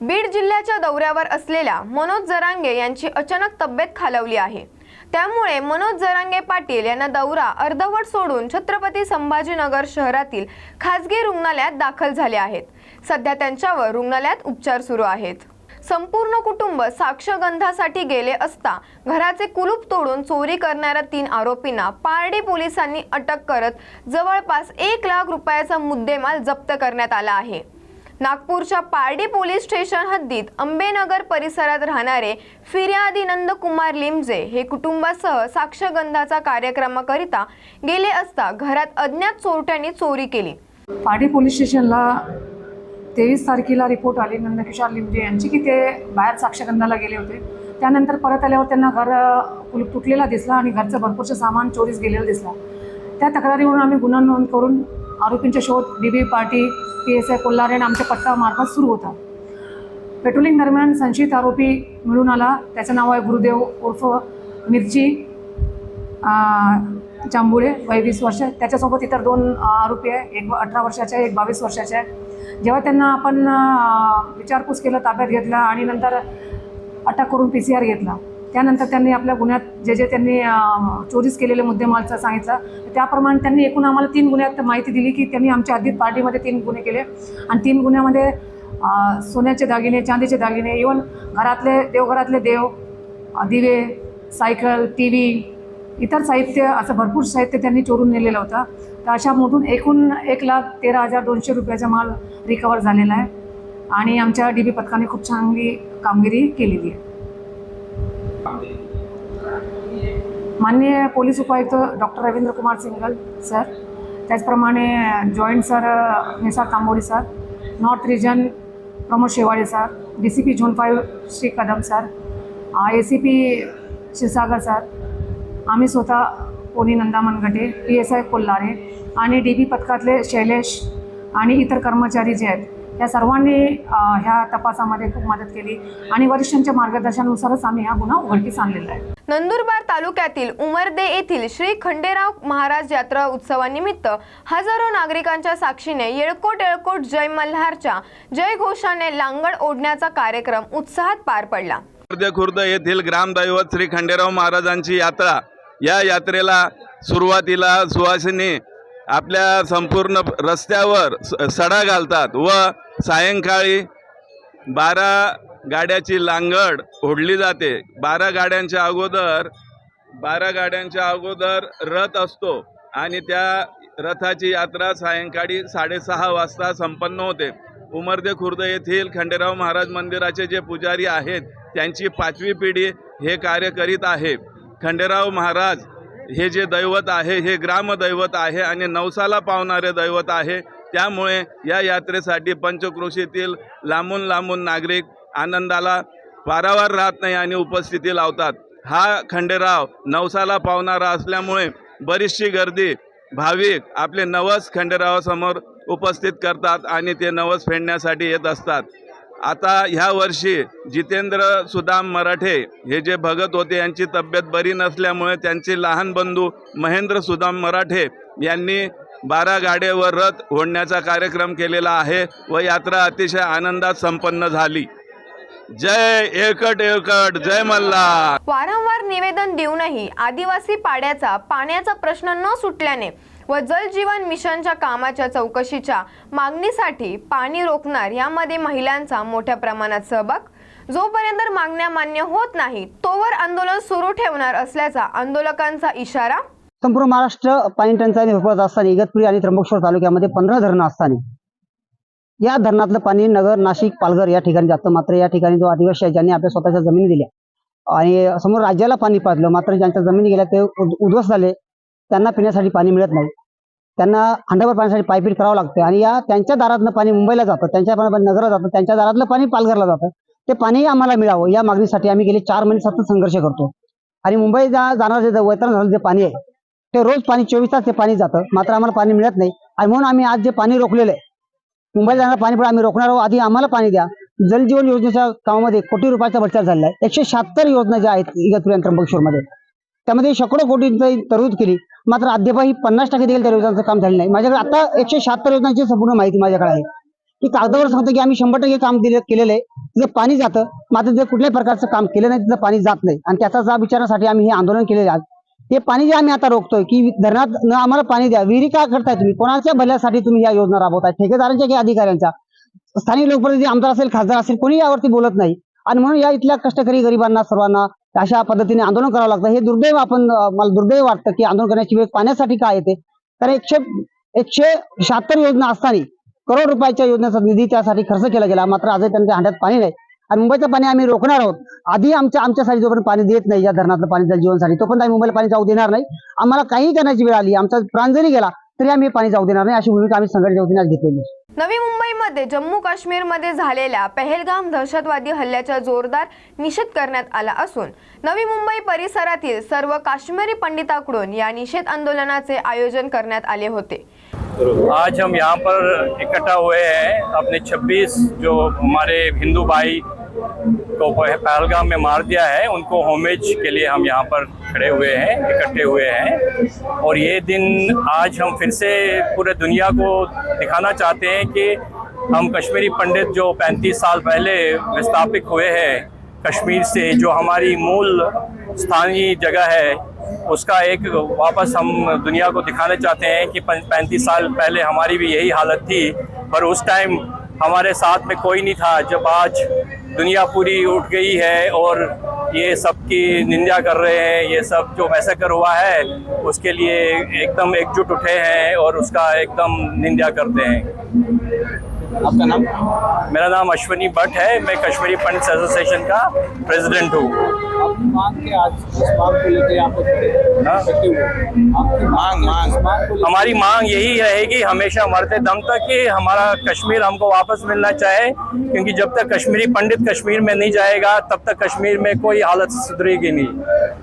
बीड जिल्ह्याच्या दौऱ्यावर असलेल्या मनोज जरांगे यांची अचानक तब्येत खालवली आहे. त्यामुळे मनोज जरांगे पाटील यांना दौरा अर्धवट सोडून छत्रपती संभाजीनगर शहरातील खासगी रुग्णालयात दाखल झाले आहेत. सध्या त्यांच्यावर रुग्णालयात उपचार सुरू आहेत. संपूर्ण कुटुंब साक्षगंधासाठी गेले असता घराचे कुलूप तोडून चोरी करणाऱ्या तीन आरोपींना पारडी पोलिसांनी अटक करत जवळपास एक लाख रुपयाचा मुद्देमाल जप्त करण्यात आला आहे. नागपूरच्या पारडी पोलीस स्टेशन हद्दीत अंबेनगर परिसरात राहणारे फिर्यादिनंद कुमार लिमजे हे कुटुंबासह साक्षगंधाचा कार्यक्रमाकरिता गेले असता घरात अज्ञात चोरट्यांनी चोरी केली. पाडी पोलीस स्टेशनला तेवीस तारखेला रिपोर्ट आली. नंदकिशोर लिमजे यांची की ते बाहेर साक्षगंधाला गेले होते. त्यानंतर परत आल्यावर त्यांना घर कुलूप तुटलेला दिसला आणि घरचं भरपूरचं सामान चोरीस गेलेलं दिसला. त्या तक्रारीवरून आम्ही गुन्हा नोंद करून आरोपींचे शोध D B party P S I Kolhare आणि आमच्या पथकामार्फत सुरू होता पेट्रोलिंग दरम्यान संशयित आरोपी मिळून आला. त्याचं नाव आहे गुरुदेव उर्फ मिरची चांबुळे जांभुळे वय वीस वर्ष. त्याच्यासोबत इतर दोन आरोपी आहे. एक अठरा वर्षाचे आहे एक बावीस वर्षाचे आहे. जेव्हा त्यांना आपण विचारपूस केलं ताब्यात घेतला आणि नंतर अटक करून पी सी आर घेतला. त्यानंतर त्यांनी आपल्या गुन्ह्यात जे जे त्यांनी चोरीस केलेले मुद्देमालचं सांगितला त्याप्रमाणे त्यांनी एकूण आम्हाला तीन गुन्ह्यात माहिती दिली की त्यांनी आमच्या हद्दीत पार्टीमध्ये तीन गुन्हे केले. आणि तीन गुन्ह्यामध्ये सोन्याचे दागिने चांदीचे दागिने इवन घरातले देवघरातले देव दिवे सायकल टी व्ही इतर साहित्य असं भरपूर साहित्य त्यांनी चोरून नेलेलं होतं. तर अशामधून एकूण एक लाख तेरा हजार दोनशे रुपयाचा माल रिकवर झालेला आहे. आणि आमच्या डी बी पथकाने खूप चांगली कामगिरी केलेली आहे. माननीय पोलीस उपायुक्त डॉक्टर रवींद्र कुमार सिंगल सर त्याचप्रमाणे joint sir Nisar Tamboli sir north region Pramod Shewale sir D C P zone five Shri Kadam sir A C P Kshirsagar sir आम्ही स्वतः pony Nanda Managate P S I Kolhare आणि D बी पथकातले शैलेश आणि इतर कर्मचारी जे आहेत या सर्वांनी ह्या तपासामध्ये खूप मदत केली आणि वरिष्ठांच्या मार्गदर्शनानुसारच आम्ही हा गुन्हा उघडकीस आणलेला आहे. नंदुरबार तालुक्यातील उमरदे येथील श्री खंडेराव महाराज यात्रा उत्सवानिमित्त हजारो नागरिकांच्या साक्षीने येळकोट येळकोट जय मल्हारच्या जय घोषाने लांगड ओढण्याचा कार्यक्रम उत्साहात पार पडला. खुर्द येथील ग्रामदैवत श्री खंडेराव महाराजांची यात्रा या यात्रेला सुरुवातीला सुवासिनी आपल्या संपूर्ण रस्त्यावर सडा घालतात व सायंकाळी बारा गाड्याची लांगड ओढली जाते. बारा गाड्यांच्या अगोदर बारा गाड्यांच्या अगोदर रथ असतो आणि त्या रथाची यात्रा सायंकाळी साडेसहा वाजता संपन्न होते. उमरदे खुर्द येथील खंडेराव महाराज मंदिराचे जे पुजारी आहेत त्यांची पाचवी पिढी हे कार्य करीत आहे. खंडेराव महाराज हे जे दैवत आहे हे ग्रामदैवत आहे आणि नवसाला पावणारे दैवत आहे. त्यामुळे या यात्रेसाठी पंचक्रोशीतील लांबून लांबून नागरिक आनंदाला पारावार राहत नाही आणि उपस्थिती लावतात. हा खंडेराव नवसाला पावणारा असल्यामुळे बरीचशी गर्दी भाविक आपले नवस खंडेरावासमोर उपस्थित करतात आणि ते नवस फेडण्यासाठी येत असतात. आता ह्या वर्षी जितेंद्र सुदाम मराठे हे जे भगत होते यांची तब्येत बरी नसल्यामुळे त्यांचे लहान बंधू महेंद्र सुदाम मराठे यांनी बारा गाड्यावर रथ ओढण्याचा कार्यक्रम केलेला आहे व यात्रा अतिशय आनंदात संपन्न झाली. जय एकट एकट जय मल्हार. वारंवार निवेदन देऊनही आदिवासी पाड्याचा पाण्याचा प्रश्न न सुटल्याने व जल जीवन मिशनच्या कामाच्या चौकशीच्या मागणीसाठी पाणी रोखणार यामध्ये महिलांचा मोठ्या प्रमाणात सहभाग. जोपर्यंत मागण्या मान्य होत नाही तोवर आंदोलन सुरू ठेवणार असल्याचा आंदोलकांचा इशारा. संपूर्ण महाराष्ट्र पाणी टंचाई भरपूर असताना इगतपुरी आणि त्र्यंबकेश्वर तालुक्यामध्ये पंधरा धरणं असताना या धरणातलं पाणी नगर नाशिक पालघर या ठिकाणी जातं. मात्र या ठिकाणी जो आदिवासी आहे ज्यांनी आपल्या स्वतःच्या जमिनी दिल्या आणि समोर राज्याला पाणी पाजलं मात्र ज्यांच्या जमिनी गेल्या ते उद्ध्वस्त झाले त्यांना पिण्यासाठी पाणी मिळत नाही. त्यांना हंडाभर पाण्यासाठी पायपीट करावं लागतं आणि या त्यांच्या दारातलं पाणी मुंबईला जातं त्यांच्या पाणी नगरला जातं त्यांच्या दारातलं पाणी पालघरला जातं. ते पाणी आम्हाला मिळावं. या मागणीसाठी आम्ही गेले चार महिने सतत संघर्ष करतो. आणि मुंबई जाणार जाणारं जे वैतरण झालं जे पाणी आहे ते रोज पाणी चोवीस तास ते पाणी जातं. मात्र आम्हाला पाणी मिळत नाही. आणि म्हणून आम्ही आज जे पाणी रोखलेलं आहे मुंबईला जाणार पाणी पण आम्ही रोखणार आहोत. आधी आम्हाला पाणी द्या. जलजीवन योजनेच्या कामामध्ये कोटी रुपयाचा बचाव झालेला आहे. एकशे शहात्तर योजना ज्या आहेत इगतपुरी आणि त्र्यंबकेश्वरमध्ये. त्यामध्ये शेकडो कोटींची तरतूद केली. मात्र अद्यापही पन्नास टक्के देखील त्या योजनांचं काम झालं नाही. माझ्याकडे आता एकशे शहात्तर योजनांची संपूर्ण माहिती माझ्याकडे आहे. की कागदावर सांगतो की आम्ही शंभर टक्के काम दिले केलेलं आहे. तिथं पाणी जातं. मात्र तिथं कुठल्याही प्रकारचं काम केलं नाही. तिथं पाणी जात नाही. आणि त्याचा जाब विचारण्यासाठी आम्ही हे आंदोलन केलेलं आहे हे पाणी जे आम्ही आता रोखतोय की धरणात न आम्हाला पाणी द्या. विहिरी का करताय तुम्ही? कोणाच्या भल्यासाठी तुम्ही या योजना राबवताय? ठेकेदारांच्या की अधिकाऱ्यांच्या? स्थानिक लोकप्रतिनिधी आमदार असेल खासदार असेल कोणी यावरती बोलत नाही. आणि म्हणून या इथल्या कष्टकरी गरिबांना सर्वांना अशा पद्धतीने आंदोलन करावं लागतं. हे दुर्दैव आपण मला दुर्दैव वाटतं की आंदोलन करण्याची वेळ पाण्यासाठी काय येते? तर एकशे एकशे शहात्तर योजना असताना करोड रुपयाच्या योजनेचा निधी त्यासाठी खर्च केला गेला. मात्र आजही त्यांच्या हांड्यात पाणी नाही. आणि मुंबईचं पाणी आम्ही रोखणार आहोत. आधी आमच्या आमच्यासाठी जोपर्यंत पाणी देत नाही या धरणातलं पाणी जल जीवनसाठी. तोपर्यंत आम्ही मुंबईला पाणी जाऊ देणार नाही. आम्हाला काही करण्याची वेळ आली. आमचा प्राण जरी गेला तरी आम्ही पाणी जाऊ देणार नाही. अशी भूमिका आम्ही संघटनेच्या वतीने आज घेतलेली. नवी मुंबईमध्ये जम्मू काश्मीरमध्ये झालेल्या पहलगाम दहशतवादी हल्ल्याचा जोरदार निषेध करण्यात आला असून नवी मुंबई परिसरातील सर्व काश्मीरी पंडितांकडून या निषेध आंदोलनाचे आयोजन करण्यात आले होते. आज हम यहाँ पर इकट्ठा हुए हैं अपने 26 जो हमारे हिंदू भाई को पहलगाम में मार दिया है। उनको होमेज के लिए हम यहाँ पर खड़े हुए हैं, इकट्ठे हुए हैं। और ये दिन आज हम फिर से पूरे दुनिया को दिखाना चाहते हैं कि हम कश्मीरी पंडित जो 35 साल पहले विस्थापित हुए हैं, कश्मीर से जो हमारी मूल स्थानीय जगह है, उसका एक वापस हम दुनिया को दिखाना चाहते हैं कि पैंतीस साल पहले हमारी भी यही हालत थी। पर उस टाइम हमारे साथ में कोई नहीं था। जब आज दुनिया पूरी उठ गई है और ये सब की निंदा कर रहे हैं, ये सब जो मैसेकर हुआ है, उसके लिए एकदम एकजुट उठे हैं और उसका एकदम निंदा करते हैं। आपका नाम मेरा नाम अश्वनी भट्ट है मैं कश्मीरी पंडित एसोसिएशन का प्रेसिडेंट हूँ मांग के आज इस मांग हैं। हाँ। हैं। हमारी मांग यही रहेगी हमेशा मरते दम तक कि हमारा कश्मीर हमको वापस मिलना चाहे क्योंकि जब तक कश्मीरी पंडित कश्मीर में नहीं जाएगा तब तक कश्मीर में कोई हालत सुधरेगी नहीं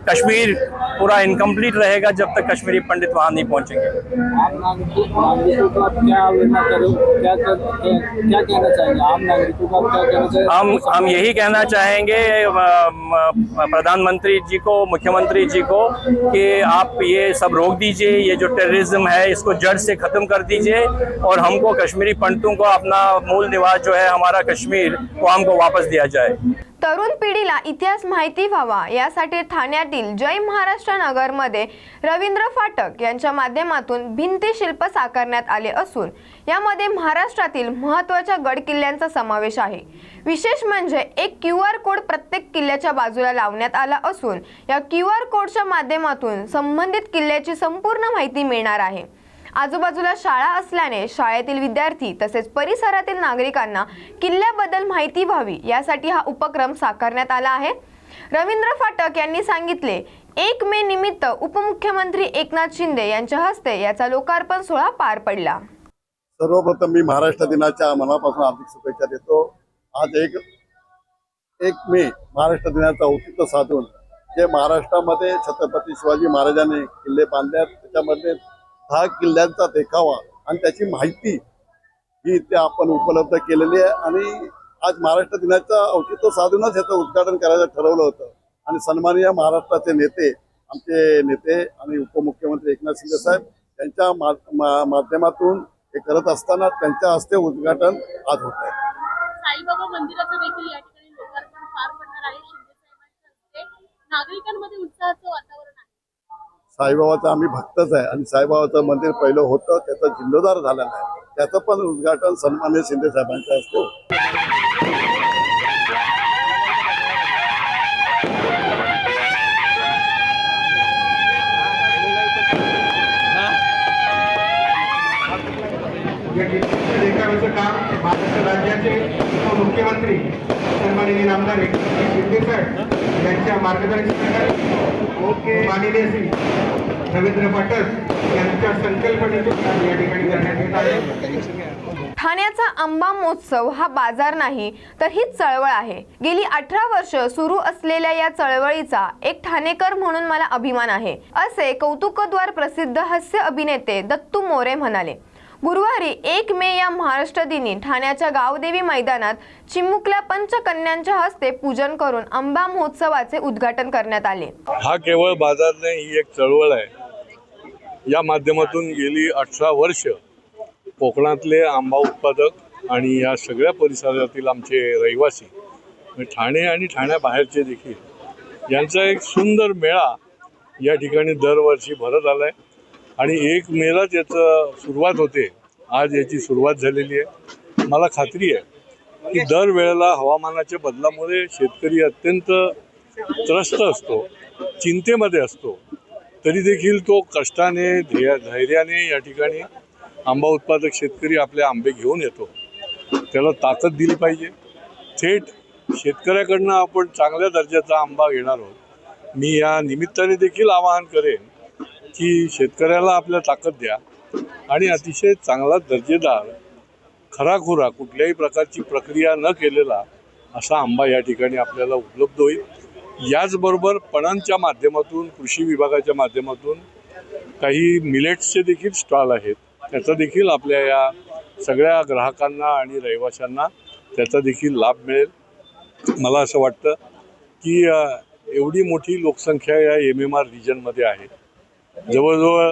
कश्मीर पूरा इनकम्प्लीट रहेगा जब तक कश्मीरी पंडित वहाँ नहीं पहुँचेंगे क्या कहना चाहेंगे? आम नागरिकों को क्या कहना चाहेंगे? हम हम यही कहना चाहेंगे प्रधानमंत्री जी को मुख्यमंत्री जी को कि आप ये सब रोक दीजिए ये जो टेररिज्म है इसको जड़ से ख़त्म कर दीजिए और हमको कश्मीरी पंडितों को अपना मूल निवास जो है हमारा कश्मीर वो हमको वापस दिया जाए। तरुण पिढीला इतिहास माहिती व्हावा यासाठी ठाण्यातील जय महाराष्ट्र नगरमध्ये रवींद्र फाटक यांच्या माध्यमातून भिंतीशिल्प साकारण्यात आले असून यामध्ये महाराष्ट्रातील महत्त्वाच्या गड किल्ल्यांचा समावेश आहे. विशेष म्हणजे एक क्यू आर कोड प्रत्येक किल्ल्याच्या बाजूला लावण्यात आला असून या क्यू आर कोडच्या माध्यमातून संबंधित किल्ल्याची संपूर्ण माहिती मिळणार आहे. आजूबाजूला शाळा असल्याने शाळेतील विद्यार्थी तसेच परिसरातील नागरिकांना किल्ल्याबद्दल माहिती व्हावी यासाठी हा उपक्रम साकारण्यात आला आहे. रवींद्र फाटक यांनी सांगितले एक मे निमित्त उपमुख्यमंत्री एकनाथ शिंदे यांच्या हस्ते याचा लोकार्पण सोहळा पार पडला. सर्वप्रथम मी महाराष्ट्र दिनाच्या मनापासून हार्दिक शुभेच्छा देतो. आज एक एक मे महाराष्ट्र दिनाचं औचित्य साधून जे महाराष्ट्रामध्ये छत्रपती शिवाजी महाराजांनी किल्ले बांधले आहेत त्याच्यामध्ये दहा किल्ल्यांचा देखावा आणि त्याची माहिती ही ते आपण उपलब्ध केलेली आहे. आणि आज महाराष्ट्र दिनाचं औचित्य साधूनच याचं उद्घाटन करायचं ठरवलं होतं. आणि सन्माननीय महाराष्ट्राचे नेते आमचे नेते आणि उपमुख्यमंत्री एकनाथ शिंदे साहेब यांच्या मा- माध्यमातून हे करत असताना त्यांच्या हस्ते उद्घाटन आज होत आहे. साईबाबा मंदिराचं देखील या ठिकाणी लोकार्पण पार पडणार आहे. शिंदे साहेबांच्या हस्ते नागरिकांमध्ये उत्साहाचं वातावरण आहे. साईबाबाचं आम्ही भक्तच आहे आणि साईबाबाचं मंदिर पहिलं होतं त्याचा जिल्लोदार झालेला आहे. त्याचं पण उद्घाटन सन्मान्य शिंदे साहेबांच्या हस्ते होतं. काम राज्याचे उपमुख्यमंत्री सन्माननीय आमदार एकनाथ शिंदे साहेब यांच्या मार्गदर्शनाखाली माननीय श्री रवींद्र पाठक यांच्या संकल्पनेतून काम या ठिकाणी करण्यात येत आहे. ठाण्याचा आंबा महोत्सव हा बाजार नाही तर ही चळवळ आहे. गेली अठरा वर्ष सुरू असलेल्या या चळवळीचा एक ठाणेकर म्हणून मला अभिमान आहे असे कौतुकद्वार प्रसिद्ध हास्य अभिनेते दत्तू मोरे म्हणाले. गुरुवारी एक मे या महाराष्ट्र दिनी ठाण्याच्या गावदेवी मैदानात चिमुकल्या पंचकन्यांच्या हस्ते पूजन करून आंबा महोत्सवाचे उद्घाटन करण्यात आले. हा केवळ बाजार नाही ही एक चळवळ आहे. या माध्यमातून गेली अठरा वर्ष कोकणातले आंबा उत्पादक आणि या सगळ्या परिसरातील आमचे रहिवासी ठाणे आणि ठाण्याबाहेरचे देखील यांचा एक सुंदर मेळा या ठिकाणी दरवर्षी भरत आला आहे आणि एक मेलाच याचं सुरुवात होते. आज याची सुरुवात झालेली आहे. मला खात्री आहे की दरवेळेला हवामानाच्या बदलामुळे शेतकरी अत्यंत त्रस्त असतो चिंतेमध्ये असतो. तरी देखील तो कष्टाने ध्येय धैर्याने या ठिकाणी आंबा उत्पादक शेतकरी आपले आंबे घेऊन येतो. त्याला ताकद दिली पाहिजे. थेट शेतकऱ्याकडनं आपण चांगल्या दर्जाचा आंबा घेणार आहोत. मी या निमित्ताने देखील आवाहन करेन की शेतकऱ्याला आपल्या ताकद द्या आणि अतिशय चांगला दर्जेदार खराखुरा कुठल्याही प्रकारची प्रक्रिया न केलेला असा आंबा या ठिकाणी आपल्याला उपलब्ध होईल. याचबरोबर पणनच्या माध्यमातून कृषी विभागाच्या माध्यमातून काही मिलेट्सचे देखील स्टॉल आहेत. त्याचा देखील आपल्या या सगळ्या ग्राहकांना आणि रहिवाशांना त्याचा देखील लाभ मिळेल. मला असं वाटतं की एवढी मोठी लोकसंख्या या एम एम आर रिजनमध्ये आहे. जवळजवळ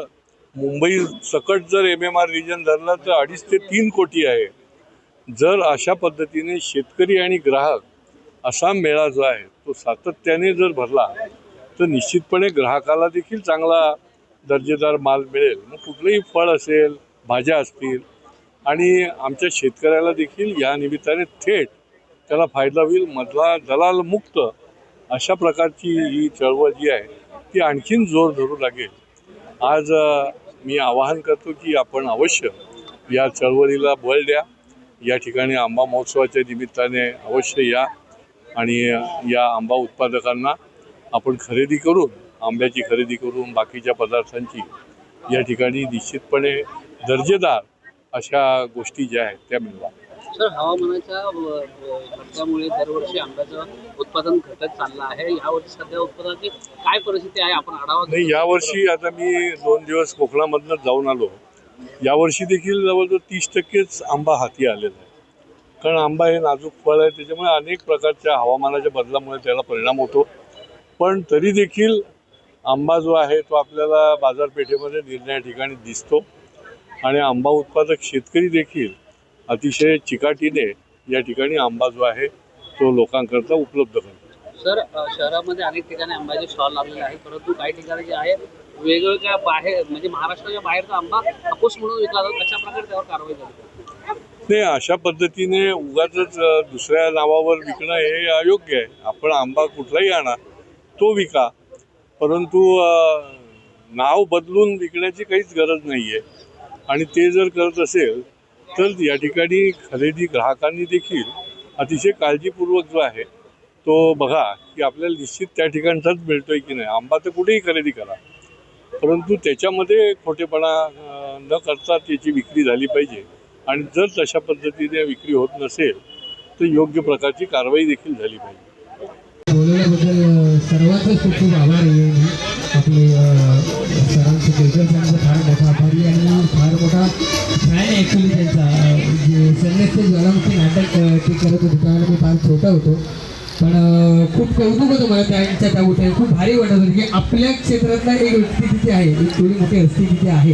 मुंबई सकट जर एम एम आर रिजन धरलं तर अडीच ते तीन कोटी आहे. जर अशा पद्धतीने शेतकरी आणि ग्राहक असा मेळा जो आहे तो सातत्याने जर भरला तर निश्चितपणे ग्राहकाला देखील चांगला दर्जेदार माल मिळेल. मग कुठलंही फळ असेल भाज्या असतील आणि आमच्या शेतकऱ्याला देखील या निमित्ताने थेट त्याला फायदा होईल मधला दलाल मुक्त अशा प्रकारची ही चळवळ जी आहे ती आणखीन जोर धरू लागेल. आज मी आवाहन करतो की आपण अवश्य या चळवळीला बळ द्या. या ठिकाणी आंबा महोत्सवाच्या निमित्ताने अवश्य या आणि या आंबा उत्पादकांना आपण खरेदी करून आंब्याची खरेदी करून बाकीच्या पदार्थांची या ठिकाणी निश्चितपणे दर्जेदार अशा गोष्टी ज्या आहेत त्या मिळवा. सर हवामानाच्या खर्चामुळे दरवर्षी आंब्याचं उत्पादन घटत चाललं आहे. यावर्षी सध्या उत्पादनाची काय परिस्थिती आहे? आपण आढावा नाही यावर्षी आता मी दोन दिवस कोकणामधनं जाऊन आलो. यावर्षी देखील जवळजवळ तीस टक्केच आंबा हाती आलेला आहे. कारण आंबा हे नाजूक फळ आहे त्याच्यामुळे अनेक प्रकारच्या हवामानाच्या बदलामुळे त्याला परिणाम होतो. पण तरी देखील आंबा जो आहे तो आपल्याला बाजारपेठेमध्ये निर्णय ठिकाणी दिसतो. आणि आंबा उत्पादक शेतकरी देखील अतिशय चिकाटीने या ठिकाणी आंबा जो आहे तो लोकांकरता उपलब्ध करतो. सर शहरामध्ये अनेक ठिकाणी आंब्याचे स्टॉल लावलेले आहे परंतु काही ठिकाणी जे आहे वेगवेगळ्या बाहेर म्हणजे महाराष्ट्राच्या बाहेरचा आंबा हापूस म्हणून विकला जातो कशा प्रकारे त्यावर कारवाई झाली. नाही अशा पद्धतीने उगाच दुसऱ्या नावावर विकणं हे अयोग्य आहे. आपण आंबा कुठलाही आणा तो विका. परंतु नाव बदलून विकण्याची काहीच गरज नाही आहे आणि ते जर करत असेल तर या ठिकाणी खरेदी ग्राहकांनी देखील अतिशय काळजीपूर्वक जो आहे तो बघा की आपल्याला निश्चित त्या ठिकाणचाच मिळतोय की नाही. आंबा तर कुठेही खरेदी करा. परंतु त्याच्यामध्ये खोटेपणा न करता त्याची विक्री झाली पाहिजे. आणि जर तशा पद्धतीने विक्री होत नसेल तर योग्य प्रकारची कारवाई देखील झाली पाहिजे. बोलवल्याबद्दल सर्वांचाच खूप खूप आभार आहे. आपले सरांचे सरांचा फार मोठा आभारी आणि फार मोठा आहे ॲक्च्युली त्यांचा म्हणजे अ, जे संन्यासचे ज्वालामुखी नाटक ते करत होते. त्यावेळेला मी फार छोटा होतो. पण खूप कौतुक होतं मला त्यांच्या त्या उठे खूप भारी वाटत होतं की आपल्या क्षेत्रातला एक व्यक्ती तिथे आहे. एक थोडी मोठी हस्ती तिथे आहे.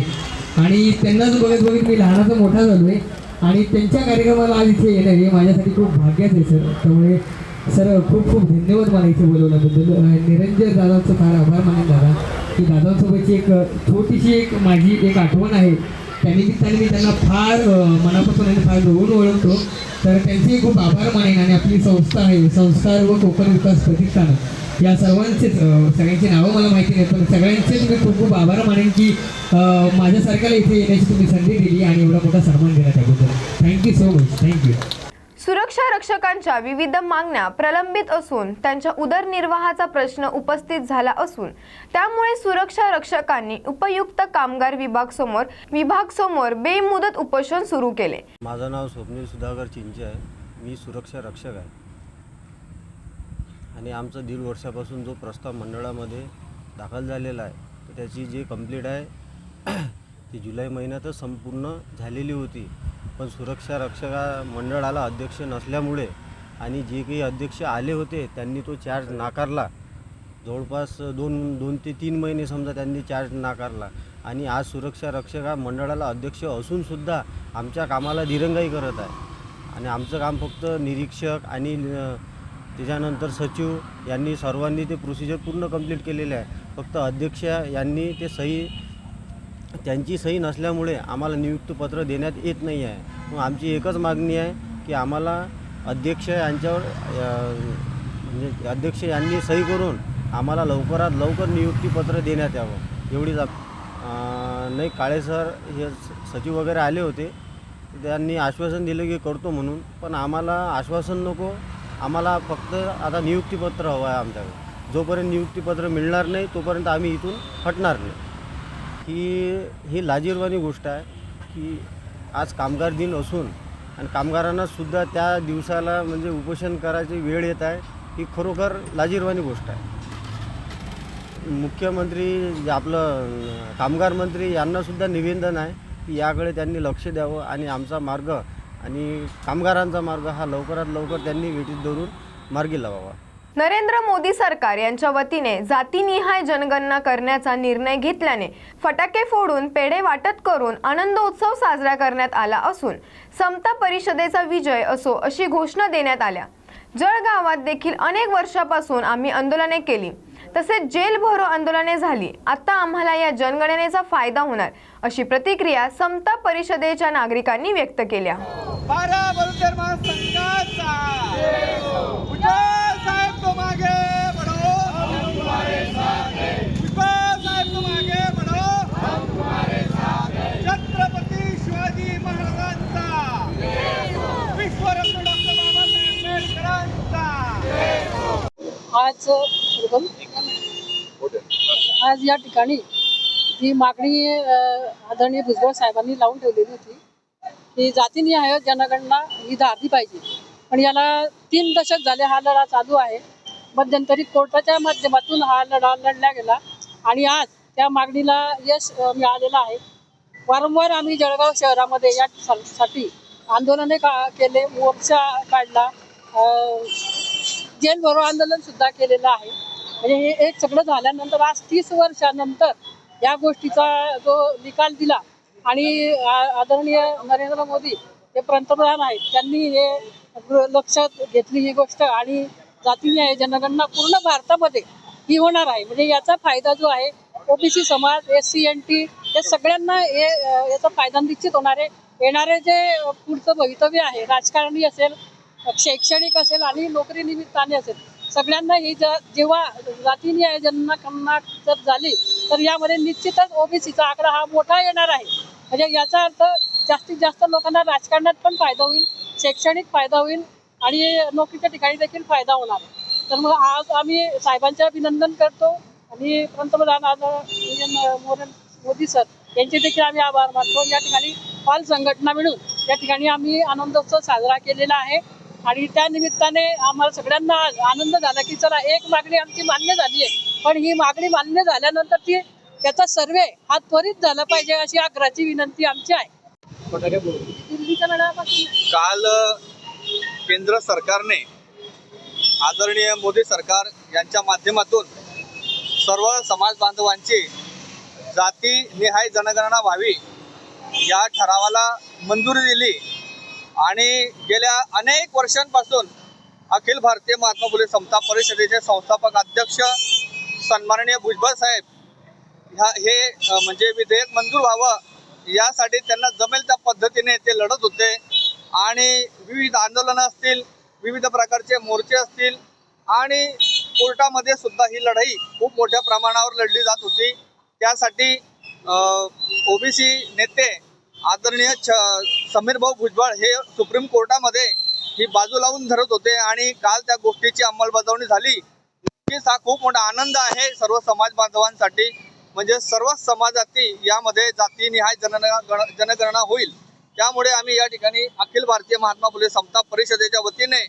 आणि त्यांनाच बघत बघत मी लहानाचा मोठा झालो आहे. आणि त्यांच्या कार्यक्रमाला आज इथे येणं हे माझ्यासाठी खूप भाग्याचं आहे सर. त्यामुळे सर खूप खूप धन्यवाद मला इथे बोलवल्याबद्दल. निरंजन दादांचं फार आभार मानेन दादा. की दादांसोबतची एक छोटीशी एक माझी एक आठवण आहे. त्यानिमित्ताने मी त्यांना फार मनापासून आणि फार जवळून ओळखतो. तर त्यांचेही खूप आभार मानेन आणि आपली संस्था आहे. संस्कार व कोकण विकास प्रतिष्ठान. या सर्वांचेच सगळ्यांची नावं मला माहिती नाही पण सगळ्यांचेच मी खूप खूप आभार मानेन की माझ्यासारख्याला इथे येण्याची तुम्ही संधी दिली आणि एवढा मोठा सन्मान दिला त्याबद्दल थँक्यू सो मच. थँक्यू. सुरक्षा रक्षकांच्या विविध मागण्या प्रलंबित असून त्यांच्या उदरनिर्वाहाचा प्रश्न उपस्थित झाला असून त्यामुळे सुरक्षा रक्षकांनी उपयुक्त कामगार विभाग समोर विभाग समोर बेमुदत उपोषण सुरू केले. माझं नाव स्वप्नील सुधाकर चिंचे आहे. मी सुरक्षा रक्षक आहे. आणि आमचा दीड वर्षापासून जो प्रस्ताव मंडळामध्ये दाखल झालेला आहे तर त्याची जी कंप्लीट आहे ती जुलै महिन्यातच संपूर्ण झालेली होती. पण सुरक्षा रक्षका मंडळाला अध्यक्ष नसल्यामुळे आणि जे काही अध्यक्ष आले होते त्यांनी तो चार्ज नाकारला. जवळपास दोन दोन ते तीन महिने समजा त्यांनी चार्ज नाकारला. आणि आज सुरक्षा रक्षक मंडळाला अध्यक्ष असूनसुद्धा आमच्या कामाला दिरंगाई करत आहे. आणि आमचं काम फक्त निरीक्षक आणि त्याच्यानंतर सचिव यांनी सर्वांनी ते प्रोसिजर पूर्ण कंप्लीट केलेले आहे. फक्त अध्यक्ष यांनी ते सही त्यांची सही नसल्यामुळे आम्हाला नियुक्तीपत्र देण्यात येत नाही आहे. मग आमची एकच मागणी आहे की आम्हाला अध्यक्ष यांच्यावर म्हणजे अध्यक्ष यांनी सही करून आम्हाला लवकरात लवकर नियुक्तीपत्र देण्यात यावं. एवढीच आप नाही काळे सर हे स- सचिव वगैरे आले होते. त्यांनी आश्वासन दिलं की करतो म्हणून पण आम्हाला आश्वासन नको. आम्हाला फक्त आता नियुक्तीपत्र हवं आहे आमच्याकडे. जोपर्यंत नियुक्तीपत्र मिळणार नाही तोपर्यंत आम्ही इथून हटणार नाही. की ही लाजीरवाणी गोष्ट आहे की आज कामगार दिन असून आणि कामगारांनासुद्धा त्या दिवसाला म्हणजे उपोषण करायची वेळ येत आहे ही खरोखर लाजीरवाणी गोष्ट आहे. मुख्यमंत्री जे आपलं कामगार मंत्री यांनासुद्धा निवेदन आहे की याकडे त्यांनी लक्ष द्यावं आणि आमचा मार्ग आणि कामगारांचा मार्ग हा लवकरात लवकर त्यांनी वेटीत धरून मार्गी लावावा. नरेंद्र मोदी सरकार यांच्या वतीने जातीनिहाय जनगणना करण्याचा निर्णय घेतल्याने फटाके फोडून पेढे वाटप करून आनंदोत्सव साजरा करण्यात आला असून समता परिषदेचा विजय असो अशी घोषणा देण्यात आल्या. जळगावात देखील अनेक वर्षापासून आम्ही आंदोलने केली. तसेच जेल भरो आंदोलने झाली. आता आम्हाला या जनगणनेचा फायदा होणार अशी प्रतिक्रिया समता परिषदेच्या नागरिकांनी व्यक्त केल्या बारा बलुतेर महासंघाचा उज्ज्वल साहेब तो मागे बढो उज्ज्वल साहेब तो मागे बढो छत्रपती शिवाजी महाराजांचा विश्वरत्न डॉक्टर बाबासाहेब आंबेडकरांचा आज आज या ठिकाणी ही मागणी आदरणीय भुजबळ साहेबांनी लावून ठेवलेली होती की जातीनिहाय जनगणना ही धारली पाहिजे. पण याला तीन दशक झाले हा लढा चालू आहे. मध्यंतरी कोर्टाच्या माध्यमातून हा लढा लढला गेला आणि आज त्या मागणीला यश मिळालेलं आहे. वारंवार आम्ही जळगाव शहरामध्ये या सा- साठी आंदोलने का केले मोर्चा काढला. जेल भरो आंदोलन सुद्धा केलेलं आहे. म्हणजे हे एक सगळं झाल्यानंतर आज तीस वर्षानंतर या गोष्टीचा जो निकाल दिला आणि आदरणीय नरेंद्र मोदी हे पंतप्रधान आहेत त्यांनी हे लक्षात घेतली ही गोष्ट आणि जातीय जनगणना पूर्ण भारतामध्ये ही होणार आहे. म्हणजे याचा फायदा जो आहे ओबीसी समाज एस सी एन टी या सगळ्यांना हे याचा फायदा निश्चित होणार आहे. येणारे जे पुढचं भवितव्य आहे राजकारणी असेल शैक्षणिक असेल आणि नोकरी निमित्ताने असेल. सगळ्यांना ही ज जेव्हा जातीय जनगणना जर झाली तर यामध्ये निश्चितच ओबीसीचा आकडा हा मोठा येणार आहे. म्हणजे याचा अर्थ जास्तीत जास्त लोकांना राजकारणात पण फायदा होईल शैक्षणिक फायदा होईल आणि नोकरीच्या ठिकाणी देखील फायदा होणार. तर मग आज आम्ही साहेबांचे अभिनंदन करतो आणि पंतप्रधान आज मोदी मोदी सर यांचे देखील आम्ही आभार मानतो. या ठिकाणी पाल संघटना मिळून या ठिकाणी आम्ही आनंदोत्सव साजरा केलेला आहे. आणि त्या निमित्ताने आम्हाला सगळ्यांना आनंद झाला की चला एक मागणी आमची मान्य झाली आहे. पण ही मागणी मान्य झाल्यानंतर ती त्याचा सर्वे हा त्वरित झाला पाहिजे अशी आग्रहाची विनंती आमची आहे. काल केंद्र सरकारने आदरणीय मोदी सरकार यांच्या माध्यमातून सर्व समाज बांधवांची जाती निहाय जनगणना व्हावी या ठरावाला मंजुरी दिली. आणि गेल्या अनेक वर्षांपासून अखिल भारतीय महात्मा फुले समता परिषदेचे संस्थापक अध्यक्ष सन्माननीय भुजबळ साहेब ह्या हे म्हणजे विधेयक मंजूर व्हावं यासाठी त्यांना जमेल त्या पद्धतीने ते लढत होते. आणि विविध आंदोलनं असतील विविध प्रकारचे मोर्चे असतील आणि कोर्टामध्ये सुद्धा ही लढाई खूप मोठ्या प्रमाणावर लढली जात होती. त्यासाठी ओबीसी नेते आदरणीय छ समीर भाऊ भुजबळ हे सुप्रीम कोर्टामध्ये ही बाजू लावून धरत होते आणि काल त्या गोष्टीची अंमलबजावणी झाली. नक्कीच हा खूप मोठा आनंद आहे सर्व समाज बांधवांसाठी. म्हणजे सर्वच समाजातील यामध्ये जातीनिहाय जनगणना गण- जनगणना होईल. त्यामुळे आम्ही या ठिकाणी अखिल भारतीय महात्मा फुले समता परिषदेच्या वतीने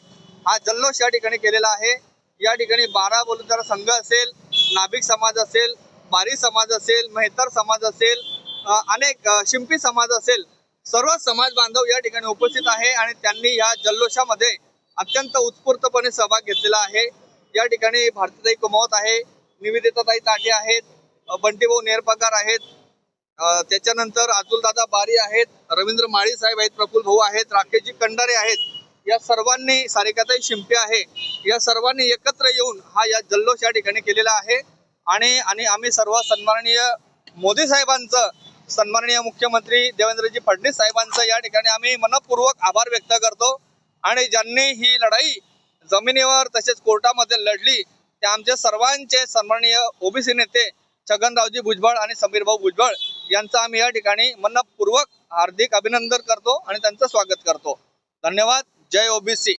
हा जल्लोष या ठिकाणी केलेला आहे. या ठिकाणी बारा बोलुदार संघ असेल नाभिक समाज असेल बारी समाज असेल मेहतर समाज असेल अनेक शिंपी समाज असेल सर्व समाज बांधव या ठिकाणी उपस्थित आहे आणि त्यांनी या जल्लोषामध्ये अत्यंत उत्स्फूर्तपणे सहभाग घेतलेला आहे. या ठिकाणी भारतीताई कुमावत आहे निवेदिताताई ताटे आहेत बंटीभाऊ नेरपगार आहेत त्याच्यानंतर अतुलदादा बारी आहेत रवींद्र माळी साहेब आहेत प्रफुल भाऊ आहेत राकेशजी कंडारे आहेत. या सर्वांनी सारिकाताई शिंपे आहे. या सर्वांनी एकत्र येऊन हा या जल्लोष या ठिकाणी केलेला आहे. आणि आणि आम्ही सर्व सन्माननीय मोदी साहेबांचं सन्माननीय मुख्यमंत्री देवेंद्रजी फडणवीस साहेबांचं या ठिकाणी आम्ही मनपूर्वक आभार व्यक्त करतो. आणि ज्यांनी ही लढाई जमिनीवर तसेच कोर्टामध्ये लढली ते आमचे सर्वांचे सन्माननीय ओबीसी नेते छगनरावजी भुजबळ आणि समीरभाऊ भुजबळ यांचं आम्ही या ठिकाणी मनपूर्वक हार्दिक अभिनंदन करतो आणि त्यांचं स्वागत करतो. धन्यवाद. जय ओबीसी.